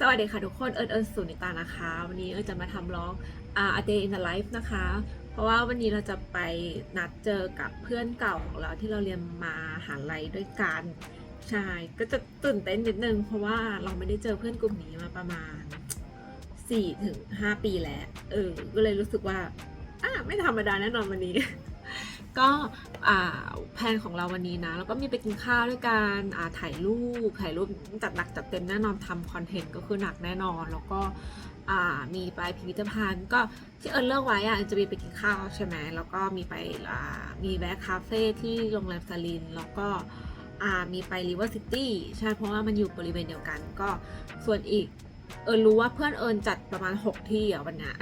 สวัสดีค่ะทุกคนเอิญเอิญสุนิตานะคะ วันนี้เอิญจะมาทำร้องอ่า A Day in the Life นะคะ เพราะว่าวันนี้เราจะไปนัดเจอกับเพื่อนเก่าของเราที่เราเรียนมาหาลัยด้วยกันใช่ก็จะตื่นเต้นนิดนึง เพราะว่าเราไม่ได้เจอเพื่อนกลุ่มนี้มาประมาณ4ถึง5ปีแล้วเออก็เลยรู้สึกว่าอะไม่ธรรมดาแน่นอนวันนี้ ก็แพลนของเราวันนี้นะ แล้วก็มีไปกินข้าวด้วยกันถ่ายรูปถ่ายรูปจัดหนักจัดเต็มแน่นอนทำคอนเทนต์ก็คือหนักแน่นอน แล้วก็มีไปพิพิธภัณฑ์ ก็ที่เอิญเลือกไว้อะจะมีไปกินข้าวใช่ไหมแล้วก็มีไปมีแวะคาเฟ่ที่โรงแรมซาลิน แล้วก็มีไปริเวอร์ซิตี้ใช่เพราะว่ามันอยู่บริเวณเดียวกัน ก็ส่วนอีกเอิญรู้ว่าเพื่อนเอิญจัดประมาณ 6 ที่อะวันนี้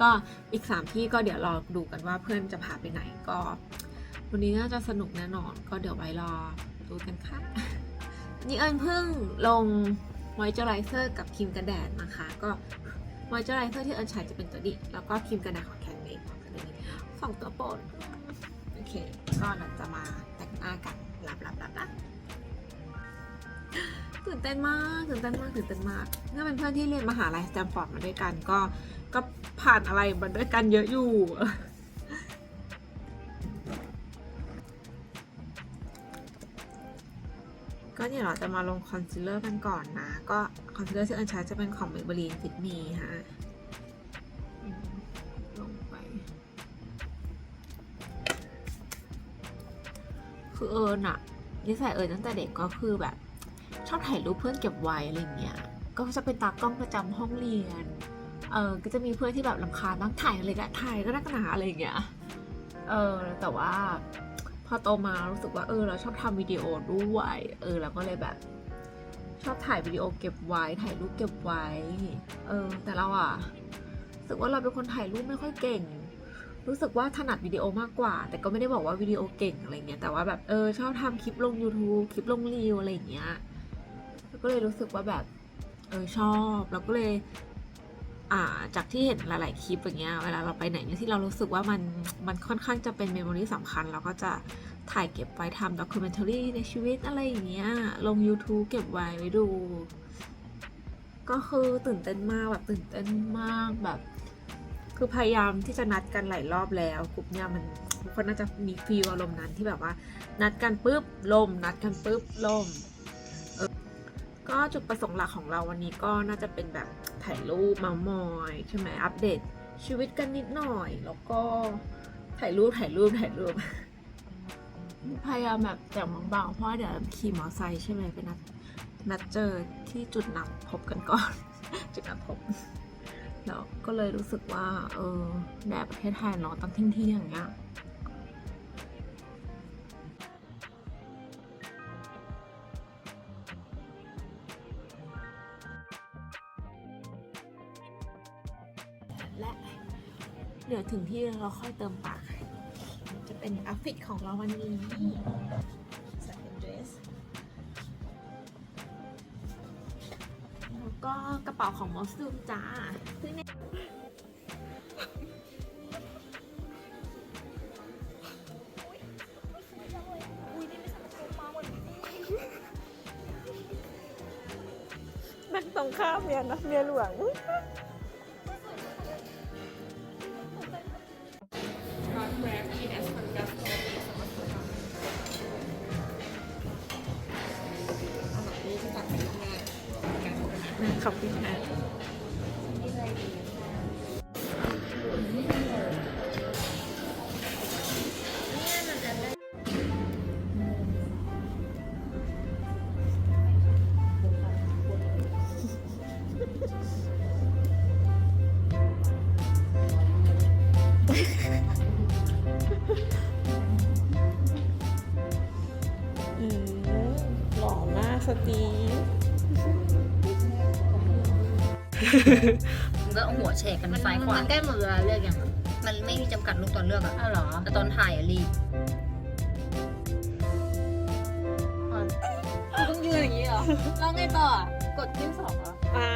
ก็อีก 3 ที่ก็เดี๋ยวรอดูกันว่าเพื่อนจะพาไปไหนก็ วันนี้น่าจะสนุกแน่นอน ก็เดี๋ยวไว้รอดูกันค่ะนี่เอิญเพิ่งลงมอยเจอไรเซอร์กับครีมกันแดดนะคะ ก็มอยเจอไรเซอร์ที่เอิญใช้จะเป็นตัวนี้แล้วก็ครีมกันแดดของแคนเมดของตัวนี้สองตัวโปรดโอเค ก็เราจะมาแต่งหน้ากันรับรับรับรับตื่นเต้นมากตื่นเต้นมากตื่นเต้นมากเนี่อเป็นเพื่อนที่เรียนมหาลัยสแตมฟอร์ดมาด้วยกันก็ก็ ผ่านอะไรมาด้วยกันเยอะอยู่ ก็เดี๋ยวเราจะมาลงคอนซีลเลอร์กันก่อนนะ ก็คอนซีลเลอร์ที่เอิญใช้จะเป็นของ Maybelline Fit Me ฮะอืมลงไป คือเอิญอะนิสัยเอิญตั้งแต่เด็กก็คือแบบ ชอบถ่ายรูปเพื่อนเก็บไว้อะไรอย่างเงี้ย ก็จะเป็นตากล้องประจำห้องเรียน เออก็จะมีเพื่อนที่แบบลำคาญบ้างถ่ายอะไรก็ถ่ายก็นักหนาอะไรอย่างเงี้ย เออ แต่ว่าพอโตมารู้สึกว่าเออเราชอบทำวิดีโอด้วย เออเราก็เลยแบบ ชอบถ่ายวิดีโอเก็บไว้ถ่ายรูปเก็บไว้ เออ แต่เราอะรู้สึกว่าเราเป็นคนถ่ายรูปไม่ค่อยเก่ง รู้สึกว่าถนัดวิดีโอมากกว่า แต่ก็ไม่ได้บอกว่าวิดีโอเก่งอะไรเงี้ยแต่ว่าแบบเออชอบทำคลิปลง YouTube คลิปลงรีวอะไรอย่างเงี้ยก็เลยรู้สึกว่าแบบเออชอบ แล้วก็เลย จากที่เห็นหลาย ๆ คลิปอย่างเงี้ย เวลาเราไปไหนเนี่ยที่เรารู้สึกว่ามันมันค่อนข้างจะเป็นเมมโมรีสำคัญ เราก็จะถ่ายเก็บไว้ทำด็อกิเมนทารีในชีวิตอะไรอย่างเงี้ย ลง YouTube เก็บไว้ไว้ดู ก็คือตื่นเต้นมากแบบตื่นเต้นมากแบบ คือพยายามที่จะนัดกันหลายรอบแล้วกลุ่มเนี่ยมันทุกคนน่าจะมีฟีลอารมณ์นั้นที่แบบว่า นัดกันปุ๊บลม นัดกันปุ๊บลม ก็จุดประสงค์หลักของเราวันนี้ก็น่าจะเป็นแบบถ่ายรูปมามอยใช่ไหมอัปเดตชีวิตกันนิดหน่อย แล้วก็ถ่ายรูปถ่ายรูปถ่ายรูปพยายามแบบแต่งบางๆเพราะเดี๋ยวขี่มอไซค์ใช่ไหมไปนัดนัดเจอที่จุดนัดพบกันก่อน จุดนัดพบแล้วก็เลยรู้สึกว่า เออแดดประเทศไทยเนาะตอนเที่ยงๆอย่างเงี้ย และเดี๋ยวถึงที่เราค่อยเติมปาก จะเป็นอัฟฟิตของเราวันนี้ใส่เป็นเดรสแล้วก็กระเป๋าของมอสซูมจ้าซึ่งในนักตรงข้ามเมียนะเมียหลวง ขอบคุณค่ะหล่อมากสตีฟ มันก็เอาหัวเฉกกันซ้ายขวามันใกล้หมดเวลาเลือกยังมันไม่มีจำกัดลูกตอนเลือกอะอ้าวเหรอแต่ตอนถ่ายอะรีบคือต้องยืนอย่างนี้เหรอแล้วไงต่ออะกดจิ้มสองเหรออ่า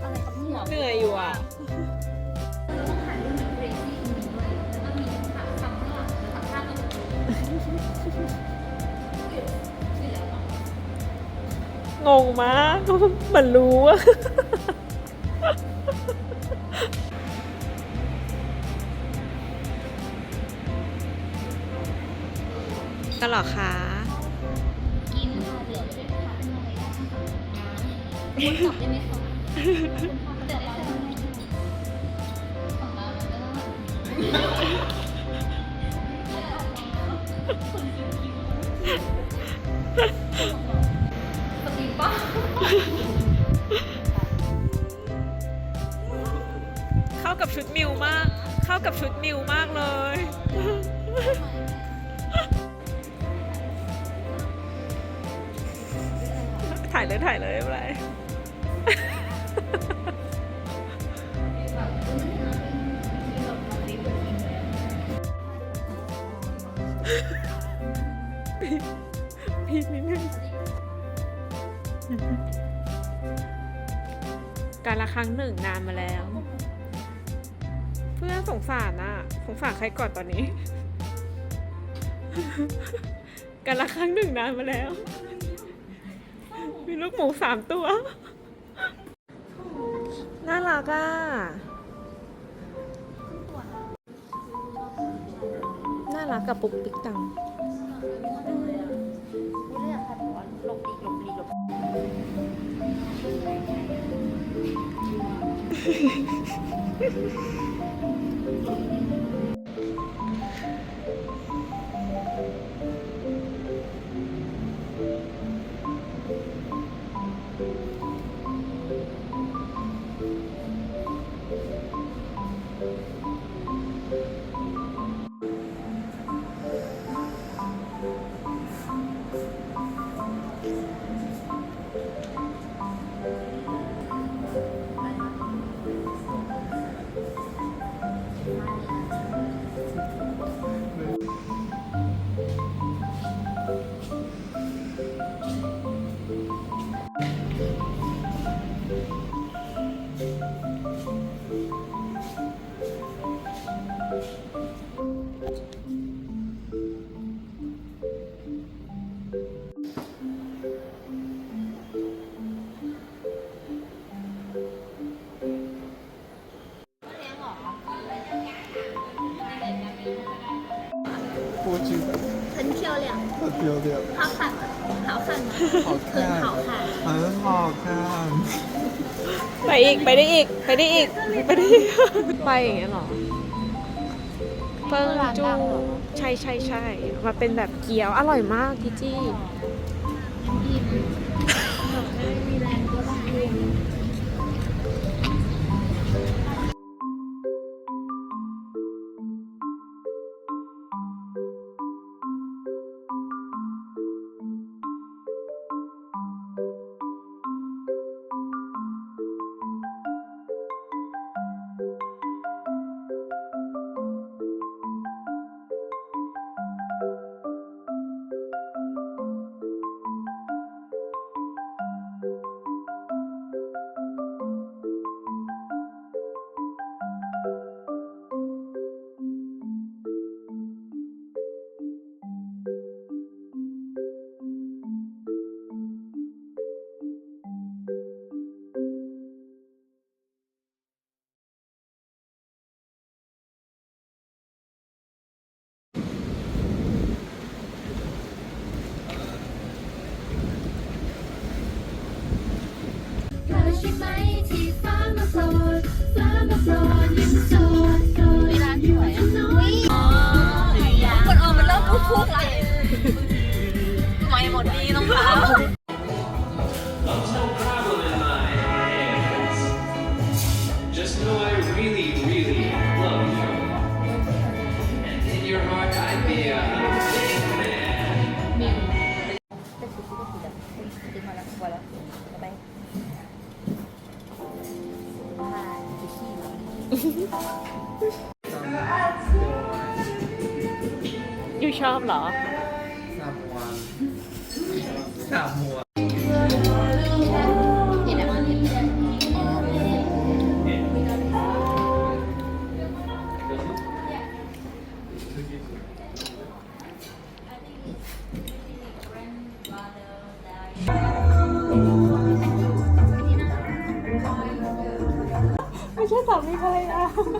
อะไรครับเนี่ยเหนื่อยอยู่อะต้อ งถ่ายรูปเรซี่ตรงนี้ด้วยแล้วก็มีถ่ายคำข้างหลังถ่ายภาพตรงนี้งงมากเหมือนรู้ว่ากันเหรอคะกินค่ะเหลือไม่ได้ทานอะไรได้คุณตอบได้ไหมคะเดี๋ยวเราของเราก็ เข้ากับชุดมิวมาก เข้ากับชุดมิวมากเลย ถ่ายเลยถ่ายเลยไม่เป็นไรพีดนิดนึง การละครั้งหนึ่งนานมาแล้ว เพื่อนสงสารนะสงสารใครก่อนตอนนี้ การละครั้งหนึ่งนานมาแล้ว มีลูกหมูสามตัว น่ารักอะน่ารักกับปุ๊กปิ๊กตัง フフフフ。过去的很漂亮，特漂亮，好看吗？好看吗？好看，很好看。很好看。 ไปอีก ไปได้อีก ไปได้อีก ไปได้อีก ไปอย่างเงี้ยเหรอ เฟิงจู ใช่ใช่ใช่มาเป็นแบบเกี๊ยว อร่อยมากจีจี้ ฟ้ามาโปรดยังโสดโสดมีร้านสวยอะน้อยคนออกมันเริ่มพูดพูดละไม่หมดดีรองเท้า Just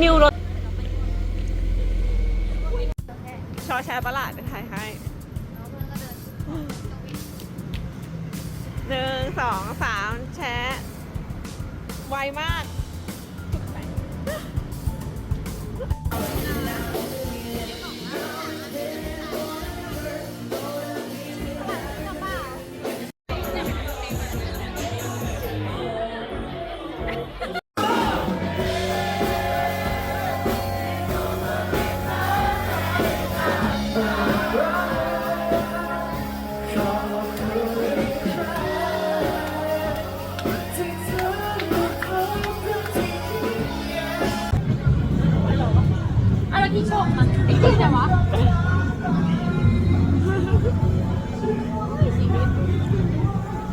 นิวรถชอแชร์ประหลาดไปถ่ายให้หนึ่งสองสามแชร์ไวมาก